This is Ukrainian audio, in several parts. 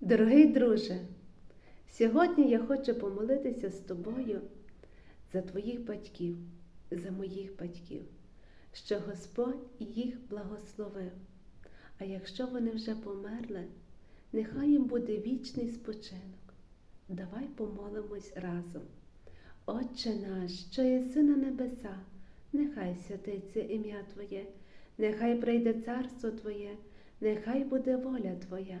Дорогий друже, сьогодні я хочу помолитися з тобою за твоїх батьків, за моїх батьків, що Господь їх благословив. А якщо вони вже померли, нехай їм буде вічний спочинок. Давай помолимось разом. Отче наш, що єси на небесах, нехай святиться ім'я Твоє, нехай прийде царство Твоє, нехай буде воля Твоя,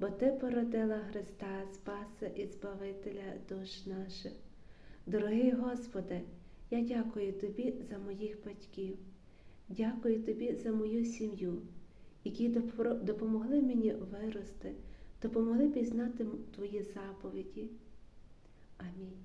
бо Ти породила Христа, Спаса і Збавителя душ наших. Дорогий Господи, я дякую Тобі за моїх батьків, дякую Тобі за мою сім'ю, які допомогли мені вирости, допомогли пізнати Твої заповіді. Амінь.